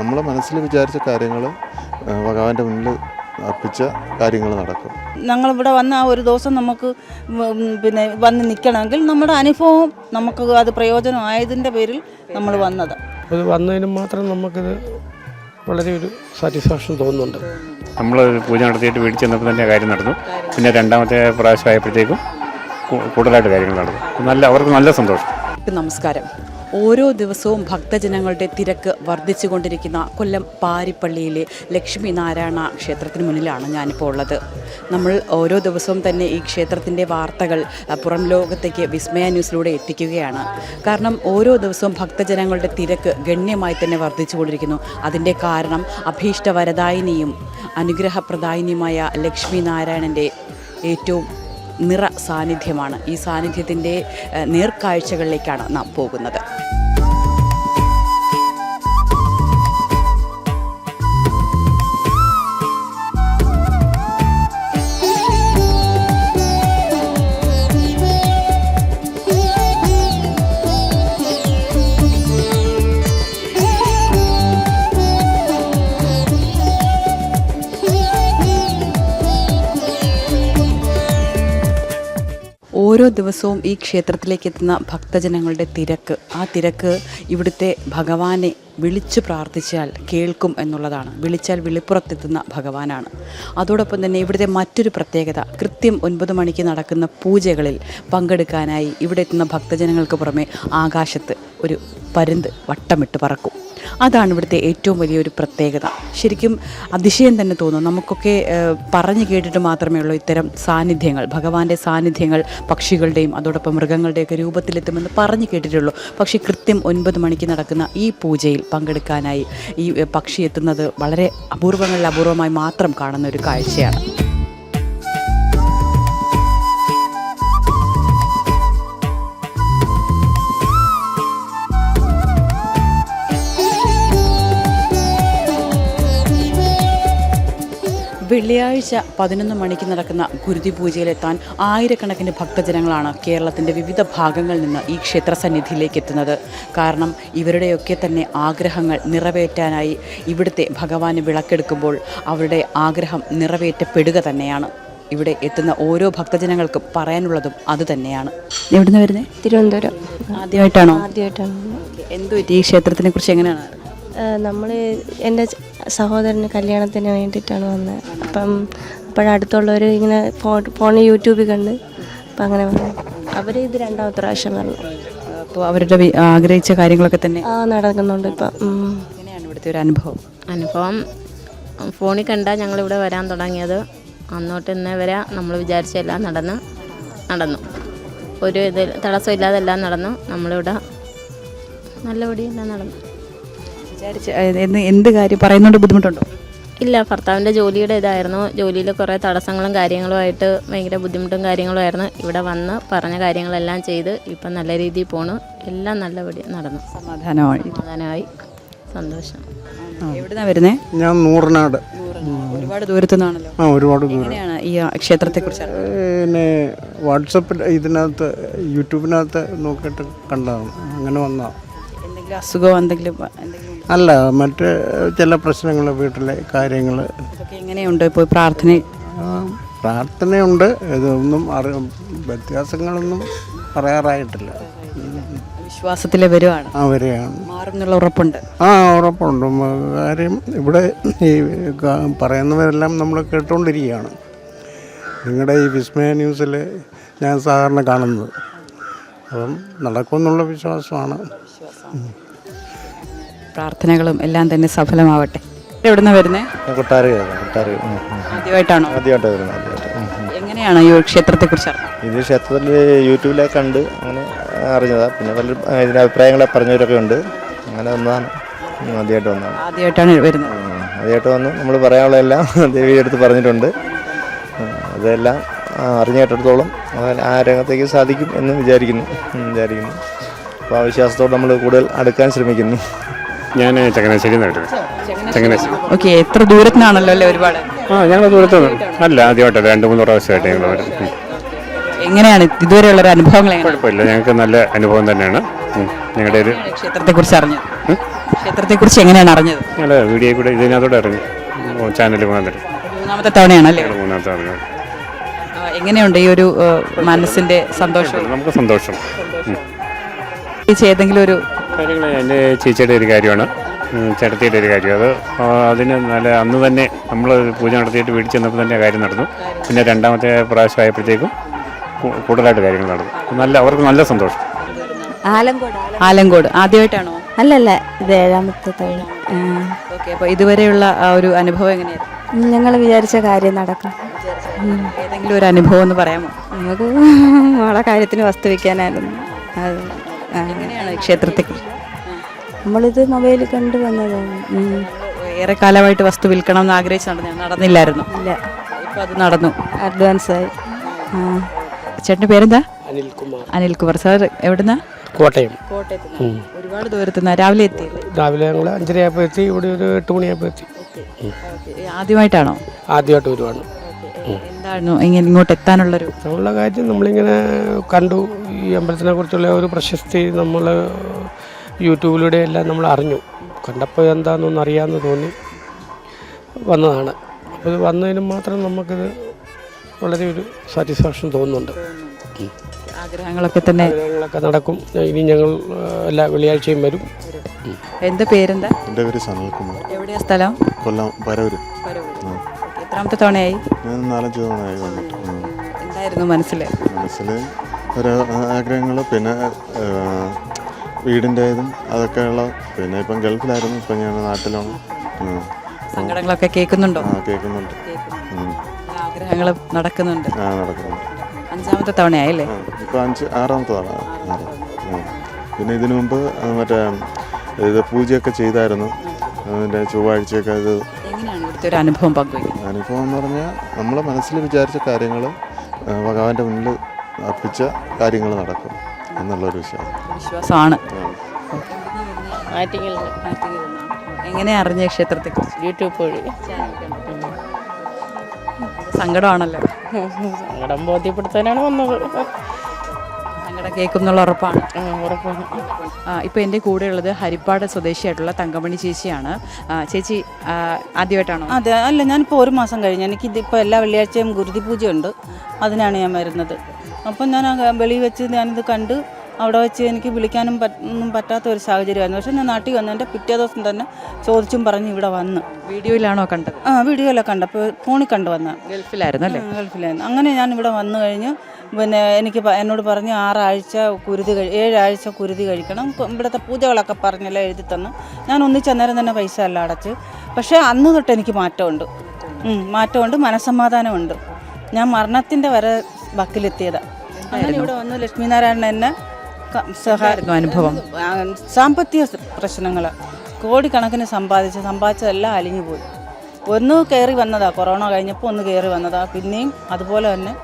നമ്മൾ മനസ്സിൽ വിചാരിച്ച കാര്യങ്ങൾ ഭഗവാന്റെ മുന്നിൽ അർപ്പിച്ച കാര്യങ്ങൾ നടക്കും. ഞങ്ങളിവിടെ വന്ന ആ ഒരു ദിവസം നമുക്ക് പിന്നെ വന്ന് നിൽക്കണമെങ്കിൽ നമ്മുടെ അനുഭവം നമുക്ക് അത് പ്രയോജനമായതിന്റെ പേരിൽ നമ്മൾ വന്നത്. അത് വന്നതിന് മാത്രം നമുക്കിത് വളരെ ഒരു സാറ്റിസ്ഫാക്ഷൻ തോന്നുന്നുണ്ട്. നമ്മൾ പൂജ നടത്തിയിട്ട് വീട്ടിൽ ചെന്നപ്പോൾ തന്നെ കാര്യം നടന്നു. പിന്നെ രണ്ടാമത്തെ പ്രാവശ്യം ആയപ്പോഴത്തേക്കും കൂടുതലായിട്ട് കാര്യങ്ങൾ നടന്നു. നല്ല അവർക്ക് നല്ല സന്തോഷം. നമസ്കാരം. ഓരോ ദിവസവും ഭക്തജനങ്ങളുടെ തിരക്ക് വർദ്ധിച്ചുകൊണ്ടിരിക്കുന്ന കൊല്ലം പാരിപ്പള്ളിയിലെ ലക്ഷ്മി നാരായണ ക്ഷേത്രത്തിന് മുന്നിലാണ് ഞാനിപ്പോൾ ഉള്ളത്. നമ്മൾ ഓരോ ദിവസവും തന്നെ ഈ ക്ഷേത്രത്തിന്റെ വാർത്തകൾ പുറം ലോകത്തേക്ക് വിസ്മയ ന്യൂസിലൂടെ എത്തിക്കുകയാണ്. കാരണം ഓരോ ദിവസവും ഭക്തജനങ്ങളുടെ തിരക്ക് ഗണ്യമായി തന്നെ വർദ്ധിച്ചുകൊണ്ടിരിക്കുന്നു. അതിന്റെ കാരണം അഭീഷ്ടവരദായിനിയും അനുഗ്രഹപ്രദായിനിയുമായ ലക്ഷ്മി നാരായണന്റെ ഏറ്റവും നിറ സാന്നിധ്യമാണ് ഈ സാന്നിധ്യത്തിന്റെ നേർക്കാഴ്ചകളിലേക്കാണ് നാം പോകുന്നത്. ഓരോ ദിവസവും ഈ ക്ഷേത്രത്തിലേക്ക് എത്തുന്ന ഭക്തജനങ്ങളുടെ തിരക്ക്. ആ തിരക്ക് ഇവിടുത്തെ ഭഗവാനെ വിളിച്ചു പ്രാർത്ഥിച്ചാൽ കേൾക്കും എന്നുള്ളതാണ്. വിളിച്ചാൽ വെളിപ്പുറത്തെത്തുന്ന ഭഗവാനാണ്. അതോടൊപ്പം തന്നെ ഇവിടുത്തെ മറ്റൊരു പ്രത്യേകത കൃത്യം ഒൻപത് മണിക്ക് നടക്കുന്ന പൂജകളിൽ പങ്കെടുക്കാനായി ഇവിടെ എത്തുന്ന ഭക്തജനങ്ങൾക്ക് പുറമെ ആകാശത്ത് ഒരു പരുന്ത് വട്ടമിട്ട് പറക്കും. അതാണ് ഇവിടുത്തെ ഏറ്റവും വലിയൊരു പ്രത്യേകത. ശരിക്കും അതിശയം തന്നെ തോന്നും. നമുക്കൊക്കെ പറഞ്ഞു കേട്ടിട്ട് മാത്രമേ ഉള്ളൂ ഇത്തരം സാന്നിധ്യങ്ങൾ. ഭഗവാന്റെ സാന്നിധ്യങ്ങൾ പക്ഷികളുടെയും അതോടൊപ്പം മൃഗങ്ങളുടെയൊക്കെ രൂപത്തിലെത്തുമെന്ന് പറഞ്ഞു കേട്ടിട്ടുള്ളൂ. പക്ഷേ കൃത്യം ഒൻപത് മണിക്ക് നടക്കുന്ന ഈ പൂജയിൽ പങ്കെടുക്കാനായി ഈ പക്ഷി എത്തുന്നത് വളരെ അപൂർവങ്ങളിൽ അപൂർവമായി മാത്രം കാണുന്ന ഒരു കാഴ്ചയാണ്. വെള്ളിയാഴ്ച പതിനൊന്ന് മണിക്ക് നടക്കുന്ന ഗുരുതി പൂജയിലെത്താൻ ആയിരക്കണക്കിന് ഭക്തജനങ്ങളാണ് കേരളത്തിന്റെ വിവിധ ഭാഗങ്ങളിൽ നിന്ന് ഈ ക്ഷേത്ര സന്നിധിയിലേക്ക് എത്തുന്നത്. കാരണം ഇവരുടെയൊക്കെ തന്നെ ആഗ്രഹങ്ങൾ നിറവേറ്റാനായി ഇവിടുത്തെ ഭഗവാന് വിളക്കെടുക്കുമ്പോൾ അവരുടെ ആഗ്രഹം നിറവേറ്റപ്പെടുക തന്നെയാണ്. ഇവിടെ എത്തുന്ന ഓരോ ഭക്തജനങ്ങൾക്കും പറയാനുള്ളതും അത് തന്നെയാണ്. എവിടുന്ന് വരുന്നത് തിരുവനന്തപുരം. ആദ്യമായിട്ടാണോ? ആദ്യമായിട്ടാണ്. എന്തു പറ്റി ഈ ക്ഷേത്രത്തിനെ കുറിച്ച് എങ്ങനെയാണ്? നമ്മൾ എന്റെ സഹോദരന് കല്യാണത്തിന് വേണ്ടിയിട്ടാണ് വന്നത്. അപ്പം അപ്പോഴടുത്തുള്ളവർ ഇങ്ങനെ ഫോൺ ഫോണിൽ യൂട്യൂബിൽ കണ്ട് അപ്പം അങ്ങനെ വന്നു. അവർ ഇത് രണ്ടാമത്തെ പ്രാവശ്യം വന്നു. അപ്പോൾ അവരുടെ ആഗ്രഹിച്ച കാര്യങ്ങളൊക്കെ തന്നെ ആ നടക്കുന്നുണ്ട് ഇപ്പം. ഇങ്ങനെയാണ് എങ്ങനെയാണ് ഇവിടുത്തെ ഒരു അനുഭവം? അനുഭവം ഫോണിൽ കണ്ടാൽ ഞങ്ങളിവിടെ വരാൻ തുടങ്ങിയത്. അന്നോട്ട് ഇന്നേ വരെ നമ്മൾ വിചാരിച്ചെല്ലാം നടന്ന് നടന്നു. ഒരു ഇത് തടസ്സമില്ലാതെ എല്ലാം നടന്നു. നമ്മളിവിടെ നല്ലപടി എല്ലാം നടന്നു. വിചാരിച്ച എന്ന് എന്ത് കാര്യം പറയുന്നുണ്ട് ബുദ്ധിമുട്ടുണ്ടോ? ഇല്ല ഭർത്താവിന്റെ ജോലിയുടെ ഇതായിരുന്നു. ജോലിയിൽ കുറേ തടസ്സങ്ങളും കാര്യങ്ങളുമായിട്ട് ഭയങ്കര ബുദ്ധിമുട്ടും കാര്യങ്ങളുമായിരുന്നു ഇവിടെ വന്ന് പറഞ്ഞ കാര്യങ്ങളെല്ലാം ചെയ്ത് ഇപ്പം നല്ല രീതിയിൽ പോണു. എല്ലാം നല്ലപടി നടന്നു. സമാധാനമായി. സമാധാനമായി. സന്തോഷം. എവിടുന്നാ വരുന്നേ? ഞാൻ നൂറിനാട്. ഒരുപാട് ദൂരത്തു നിന്നാണല്ലോ ആ ഒരുപാട് ദൂരം. ഈ ക്ഷേത്രത്തെ കുറിച്ച് പിന്നെ വാട്സപ്പിൽ ഇതിനകത്ത് യൂട്യൂബിനകത്ത് നോക്കിയിട്ട് കണ്ടതാണ്. അങ്ങനെ വന്നതാണ് എന്തെങ്കിലും അസുഖം എന്തെങ്കിലും എന്തെങ്കിലും അല്ല മറ്റ് ചില പ്രശ്നങ്ങൾ വീട്ടിലെ കാര്യങ്ങൾ. എങ്ങനെയുണ്ട് ഇപ്പോൾ പ്രാർത്ഥന? പ്രാർത്ഥനയുണ്ട്. ഇതൊന്നും അറി വ്യത്യാസങ്ങളൊന്നും പറയാറായിട്ടില്ല. വിശ്വാസത്തിലെ വരുവാണ്. ആ മാറുന്നുള്ള ഉറപ്പുണ്ട്. ആ ഉറപ്പുണ്ട്. കാര്യം ഇവിടെ ഈ പറയുന്നവരെല്ലാം നമ്മൾ കേട്ടുകൊണ്ടിരിക്കുകയാണ്. നിങ്ങളുടെ ഈ വിസ്മയ ന്യൂസിൽ ഞാൻ സാധാരണ കാണുന്നത്. അപ്പം നടക്കുമെന്നുള്ള വിശ്വാസമാണ്. പ്രാർത്ഥനകളും എല്ലാം തന്നെ സഫലമാവട്ടെ. എവിടുന്ന വരുന്നേ? ആദ്യമായിട്ടാണോ. എങ്ങനെയാണ് ഈ ക്ഷേത്രത്തെ കുറിച്ച് ഇത് ക്ഷേത്രത്തിൽ യൂട്യൂബിലൊക്കെ കണ്ട് അങ്ങനെ അറിഞ്ഞതാ. പിന്നെ പല ഇതിന്റെ അഭിപ്രായങ്ങളെ പറഞ്ഞവരൊക്കെ ഉണ്ട്. അങ്ങനെ ഒന്നാണ് ആദ്യമായിട്ട് വന്നതാണ്. ആദ്യമായിട്ടാണ് വരുന്നത്. ആദ്യമായിട്ട് വന്നു. നമ്മൾ പറയാനുള്ള എല്ലാം ദേവി എടുത്ത് പറഞ്ഞിട്ടുണ്ട്. അതെല്ലാം ആ, അറിഞ്ഞു ആ രംഗത്തേക്ക് സാധിക്കും എന്ന് വിചാരിക്കുന്നു. വിചാരിക്കുന്നു. അപ്പോൾ ആ വിശ്വാസത്തോട് നമ്മൾ കൂടുതൽ അടുക്കാൻ ശ്രമിക്കുന്നു. ഞാൻ ചങ്ങനാശ്ശേരി നിന്ന് ചങ്ങനാശ്ശേരി. ഓക്കെ എത്ര ദൂരത്തിനാണല്ലോ അല്ലേ ഒരുപാട്? ആ ഞങ്ങൾ ദൂരത്ത് അല്ല ആദ്യമായിട്ടല്ല രണ്ട് മൂന്ന് പ്രാവശ്യമായിട്ട് ഞങ്ങൾ വരും ഉം. എങ്ങനെയാണ്? ഇതുവരെയുള്ള ഒരു അനുഭവങ്ങൾ കുഴപ്പമില്ല ഞങ്ങൾക്ക് നല്ല അനുഭവം തന്നെയാണ്. ഞങ്ങളുടെ ഒരു ക്ഷേത്രത്തെ കുറിച്ച് അറിഞ്ഞത്. ക്ഷേത്രത്തെ ക്ഷേത്രത്തെക്കുറിച്ച് എങ്ങനെയാണ് അറിഞ്ഞത്? ഞങ്ങൾ വീഡിയോ കൂടെ ഇതിനകത്തോടെ ഇറങ്ങി ചാനൽ മുഖാന്തരം മൂന്നാമത്തെ ആ, എങ്ങനെയുണ്ട് ഈ ഒരു മനസ്സിന്റെ സന്തോഷം? നമുക്ക് സന്തോഷം. ഏതെങ്കിലും ഒരു കാര്യങ്ങൾ എന്റെ ചേച്ചിയുടെ ഒരു കാര്യമാണ്. ചേട്ടത്തിയുടെ ഒരു കാര്യം അത് അതിന് നല്ല അന്ന് തന്നെ നമ്മൾ പൂജ നടത്തിയിട്ട് വീട്ടിൽ ചെന്നപ്പോൾ തന്നെ കാര്യം നടന്നു. പിന്നെ രണ്ടാമത്തെ പ്രാവശ്യം ആയപ്പോഴത്തേക്കും കൂ- കൂടുതലായിട്ട് കാര്യങ്ങൾ നടന്നു. നല്ല അവർക്ക് നല്ല സന്തോഷം. ആലങ്കോട്. ആലങ്കോട്. ആദ്യമായിട്ടാണോ? അല്ലല്ല ഇത് ഏഴാമത്തെ തവണ. ഓക്കെ അപ്പോൾ ഇതുവരെയുള്ള ആ ഒരു അനുഭവം എങ്ങനെയായിരുന്നു ഞങ്ങൾ വിചാരിച്ച കാര്യം നടക്കാം. ഏതെങ്കിലും ഒരു അനുഭവം എന്ന് പറയാമോ? നമുക്ക് നമ്മളെ കാര്യത്തിന് വസ്തു വയ്ക്കാനായിരുന്നു അത് ആ. എങ്ങനെയാണ് നമ്മളിത് മൊബൈലിൽ കണ്ടു വന്നതാണ് ഏറെ കാലമായിട്ട് വസ്തു വിൽക്കണം എന്ന് ആഗ്രഹിച്ചു നടന്നു നടന്നില്ലായിരുന്നു. ഇല്ല. ഇപ്പോൾ അത് നടന്നു. അഡ്വാൻസ് ആയി ആ. ചേട്ടന്റെ പേരെന്താ? അനിൽകുമാർ. അനിൽകുമാർ. സാർ എവിടുന്ന? കോട്ടയം. കോട്ടയത്ത് ഒരുപാട് ദൂരത്തുനിന്ന്. രാവിലെ എത്തി. രാവിലെ ഞങ്ങൾ അഞ്ചരയായപ്പോൾ എത്തി ഇവിടെ ഒരു എട്ട് മണിയായപ്പോൾ എത്തി ആദ്യമായിട്ടാണോ? ആദ്യമായിട്ട് വരുവാണ്. ഇങ്ങനെ ഇങ്ങോട്ട് എത്താനുള്ളൊരു ഉള്ള കാര്യം നമ്മളിങ്ങനെ കണ്ടു. ഈ അമ്പലത്തിനെ കുറിച്ചുള്ള ഒരു പ്രശസ്തി നമ്മൾ യൂട്യൂബിലൂടെ എല്ലാം നമ്മൾ അറിഞ്ഞു. കണ്ടപ്പോൾ എന്താണെന്നൊന്ന് അറിയാമെന്ന് തോന്നി. വന്നതാണ്. അപ്പോൾ ഇത് വന്നതിന് മാത്രം നമുക്കിത് വളരെ ഒരു സാറ്റിസ്ഫാക്ഷൻ തോന്നുന്നുണ്ട്. ആഗ്രഹങ്ങളൊക്കെ തന്നെ ആഗ്രഹങ്ങളൊക്കെ നടക്കും. ഇനി ഞങ്ങൾ എല്ലാ വെള്ളിയാഴ്ചയും വരും. എന്താ പേരെന്താ? എന്റെ പേര് സനൽകുമാർ. എവിടെയാ സ്ഥലം? കൊല്ലം പരവൂർ എത്രാമത്തെ തവണയായി? ഞാൻ നാലഞ്ച് തവണയായി വന്നിട്ട് എന്തായിരുന്നു മനസ്സിൽ മനസ്സിൽ ഒരു ആഗ്രഹങ്ങൾ പിന്നെ വീടിന്റെതും അതൊക്കെയുള്ള പിന്നെ ഇപ്പം ഗൾഫിലായിരുന്നു ഇപ്പം ഞാൻ നാട്ടിലാണ്. സങ്കടങ്ങളൊക്കെ കേൾക്കുന്നുണ്ടോ? ആ കേൾക്കുന്നുണ്ട്. ആഗ്രഹങ്ങൾ നടക്കുന്നുണ്ട്. ആ നടക്കുന്നുണ്ട്. അഞ്ചാമത്തെ തവണയായില്ലേ? ഇപ്പം അഞ്ച് ആറാമത്തെ തവണ. പിന്നെ ഇതിനു മുമ്പ് മറ്റേ ഇത് പൂജയൊക്കെ ചെയ്തായിരുന്നു. അതിന്റെ ചൊവ്വാഴ്ചയൊക്കെ ഇത് ഇവിടുത്തെ ഒരു അനുഭവം പങ്കുവയ്ക്കുന്നത് അനുഭവം എന്ന് പറഞ്ഞാൽ നമ്മൾ മനസ്സിൽ വിചാരിച്ച കാര്യങ്ങൾ ഭഗവാന്റെ മുന്നിൽ അർപ്പിച്ച കാര്യങ്ങൾ നടക്കും എന്നുള്ളൊരു വിശ്വാസം. വിശ്വാസമാണ്. ആറ്റിങ്ങൽ എങ്ങനെ അറിഞ്ഞ ക്ഷേത്രത്തെക്കുറിച്ച് യൂട്യൂബ് വഴി. സങ്കടമാണല്ലോ. സങ്കടം ബോധ്യപ്പെടുത്താനാണ് വന്നത്. സങ്കടം കേൾക്കും എന്നുള്ള ഉറപ്പാണ്. ഉറപ്പാണ്. ഇപ്പോൾ എന്റെ കൂടെയുള്ളത് ഹരിപ്പാട് സ്വദേശിയായിട്ടുള്ള തങ്കമണി ചേച്ചിയാണ്. ചേച്ചി ആദ്യമായിട്ടാണോ? അതെ അല്ല ഞാനിപ്പോൾ ഒരു മാസം കഴിഞ്ഞ്. എനിക്കിതിപ്പോൾ എല്ലാ വെള്ളിയാഴ്ചയും ഗുരുതി പൂജയുണ്ട്. അതിനാണ് ഞാൻ വരുന്നത്. അപ്പം ഞാൻ ആ വെളിയിൽ വെച്ച് ഞാനിത് കണ്ട് അവിടെ വെച്ച് എനിക്ക് വിളിക്കാനും ഒന്നും പറ്റാത്ത ഒരു സാഹചര്യമായിരുന്നു. പക്ഷേ ഞാൻ നാട്ടിൽ വന്നതിന്റെ പിറ്റേ ദിവസം തന്നെ ചോദിച്ചും പറഞ്ഞ് ഇവിടെ വന്ന്. വീഡിയോയിലാണോ കണ്ടത്? ആ വീഡിയോയിലൊക്കെ കണ്ടപ്പോൾ ഫോണിൽ കണ്ടു വന്ന. ഗൾഫിലായിരുന്നു അല്ലേ? ഗൾഫിലായിരുന്നു. അങ്ങനെ ഞാൻ ഇവിടെ വന്നു കഴിഞ്ഞ് പിന്നെ എനിക്ക് എന്നോട് പറഞ്ഞ് ആറാഴ്ച കുരുതി കഴി ഏഴാഴ്ച കുരുതി കഴിക്കണം. ഇവിടുത്തെ പൂജകളൊക്കെ പറഞ്ഞെല്ലാം എഴുതി തന്നു. ഞാൻ ഒന്നിച്ച് അന്നേരം തന്നെ പൈസ എല്ലാം അടച്ച്. പക്ഷേ അന്ന് തൊട്ട് എനിക്ക് മാറ്റമുണ്ട്. മാറ്റമുണ്ട്. മനസ്സമാധാനമുണ്ട്. ഞാൻ മരണത്തിന്റെ വരെ വക്കിലെത്തിയതാണ് അങ്ങനെ ഇവിടെ വന്ന്. ലക്ഷ്മീനാരായണൻ എന്നെ ക- സഹാ അനുഭവം. സാമ്പത്തിക പ്രശ്നങ്ങൾ കോടിക്കണക്കിന് സമ്പാദിച്ച് സമ്പാദിച്ചതെല്ലാം അലിഞ്ഞു പോയി. ഒന്ന് കയറി വന്നതാ കൊറോണ കഴിഞ്ഞപ്പോൾ ഒന്ന് കയറി വന്നതാ പിന്നെയും അതുപോലെ തന്നെ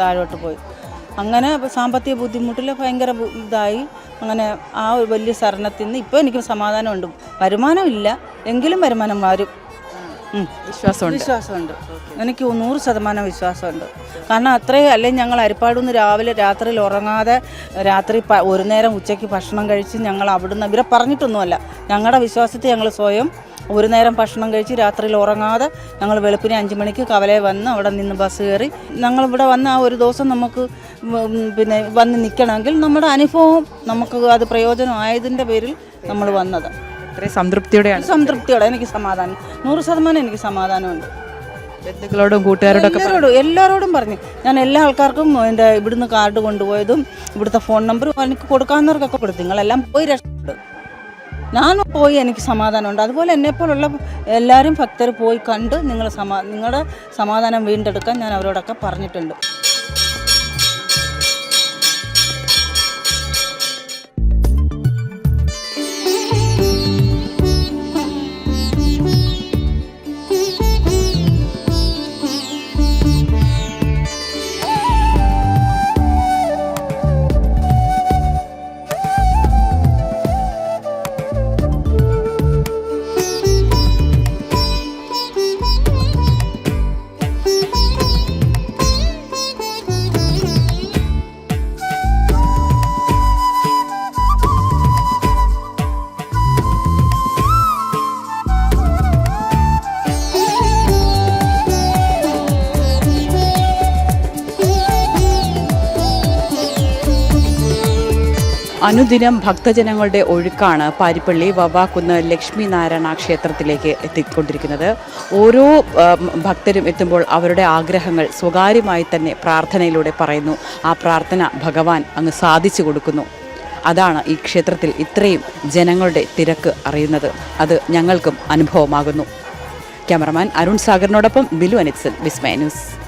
താഴോട്ട് പോയി. അങ്ങനെ സാമ്പത്തിക ബുദ്ധിമുട്ടിൽ ഭയങ്കര ഇതായി. അങ്ങനെ ആ ഒരു വലിയ സരണത്തിൽ നിന്ന് ഇപ്പോൾ എനിക്ക് സമാധാനമുണ്ട്. വരുമാനമില്ല. എങ്കിലും വരുമാനം വരും. വിശ്വാസമുണ്ട്. വിശ്വാസമുണ്ട്. എനിക്ക് നൂറ് ശതമാനം വിശ്വാസമുണ്ട്. കാരണം അത്രയും അല്ലെങ്കിൽ ഞങ്ങൾ അരിപ്പാടുന്ന് രാവിലെ രാത്രിയിൽ ഉറങ്ങാതെ രാത്രി ഒരു നേരം ഉച്ചയ്ക്ക് ഭക്ഷണം കഴിച്ച് ഞങ്ങൾ അവിടുന്ന് ഇവരെ പറഞ്ഞിട്ടൊന്നുമല്ല. ഞങ്ങളുടെ വിശ്വാസത്തെ ഞങ്ങൾ സ്വയം ഒരു നേരം ഭക്ഷണം കഴിച്ച് രാത്രിയിൽ ഉറങ്ങാതെ ഞങ്ങൾ വെളുപ്പിനെ അഞ്ച് മണിക്ക് കവലെ വന്ന് അവിടെ നിന്ന് ബസ് കയറി. ഞങ്ങൾ ഇവിടെ വന്ന് ആ ഒരു ദിവസം നമുക്ക് പിന്നെ വന്ന് നിൽക്കണമെങ്കിൽ നമ്മുടെ അനുഭവം നമുക്ക് അത് പ്രയോജനമായതിന്റെ പേരിൽ നമ്മൾ വന്നത്. സംതൃപ്തിയോടെയാണ് സംതൃപ്തിയോടെ എനിക്ക് സമാധാനം. നൂറ് ശതമാനം എനിക്ക് സമാധാനമുണ്ട്. ബന്ധുക്കളോടും കൂട്ടുകാരോടും എല്ലാവരോടും എല്ലാവരോടും പറഞ്ഞു. ഞാൻ എല്ലാ ആൾക്കാർക്കും എന്റെ ഇവിടുന്ന് കാർഡ് കൊണ്ടുപോയതും ഇവിടുത്തെ ഫോൺ നമ്പറും എനിക്ക് കൊടുക്കാവുന്നവർക്കൊക്കെ കൊടുത്തു. നിങ്ങളെല്ലാം പോയി രക്ഷപ്പെടും ഞാൻ പോയി എനിക്ക് സമാധാനമുണ്ട്. അതുപോലെ എന്നെപ്പോലുള്ള എല്ലാവരും ഭക്തർ പോയി കണ്ട് നിങ്ങൾ സമാ നിങ്ങളുടെ സമാധാനം വീണ്ടെടുക്കാൻ ഞാൻ അവരോടൊക്കെ പറഞ്ഞിട്ടുണ്ട്. അനുദിനം ഭക്തജനങ്ങളുടെ ഒഴുക്കാണ് പാരിപ്പള്ളി വവാക്കുന്ന് ലക്ഷ്മി നാരായണ ക്ഷേത്രത്തിലേക്ക് എത്തിക്കൊണ്ടിരിക്കുന്നത്. ഓരോ ഭക്തരും എത്തുമ്പോൾ അവരുടെ ആഗ്രഹങ്ങൾ സ്വകാര്യമായി തന്നെ പ്രാർത്ഥനയിലൂടെ പറയുന്നു. ആ പ്രാർത്ഥന ഭഗവാൻ അങ്ങ് സാധിച്ചു കൊടുക്കുന്നു. അതാണ് ഈ ക്ഷേത്രത്തിൽ ഇത്രയും ജനങ്ങളുടെ തിരക്ക് അറിയുന്നത്. അത് ഞങ്ങൾക്കും അനുഭവമാകുന്നു. ക്യാമറമാൻ അരുൺ സാഗറിനോടൊപ്പം ബിലു അനിത്സൻ വിസ്മയ ന്യൂസ്.